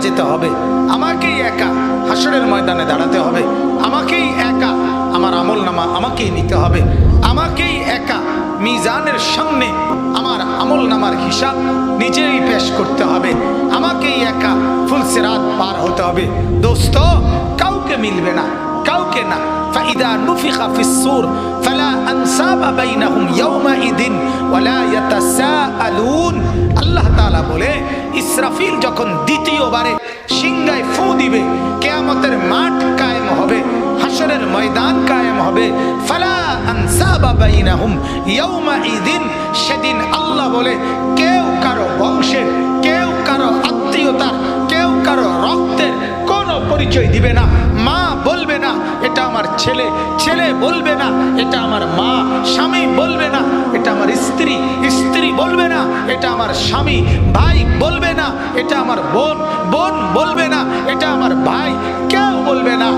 যেতে হবে আমাকেই একা হাসরের ময়দানে দাঁড়াতে হবে আমাকেই একা আমার আমল নামা আমাকেই নিতে হবে আমাকেই একা মিজানের সামনে আমার আমল নামার হিসাব নিজেই পেশ করতে হবে আমাকেই একা ফুলসেরাত পার হতে হবে দোস্ত কাউকে মিলবে না কাউকে না فإذا نفخ في الصور فلا أنساب بينهم يومئذ ولا يتساءلون আল্লাহ তাআলা বলে ইসরাফিল যখন দ্বিতীয়বারে সিংগায় ফু দিবে, কেয়ামতের মাঠ কায়েম হবে হাসরের ময়দান কায়েম হবে। ফালা সেদিন আল্লাহ বলে, কেউ কারও বংশের, কেউ কারও আত্মীয়তার, কেউ কারও রক্তের কোনো পরিচয় দিবে না। মা বলবে না, এটা আমার ছেলে ছেলে বলবে না, এটা আমার মা আমার স্বামী, ভাই বলবে না, এটা আমার বোন বোন বলবে না, এটা আমার ভাই, কেউ বলবে না।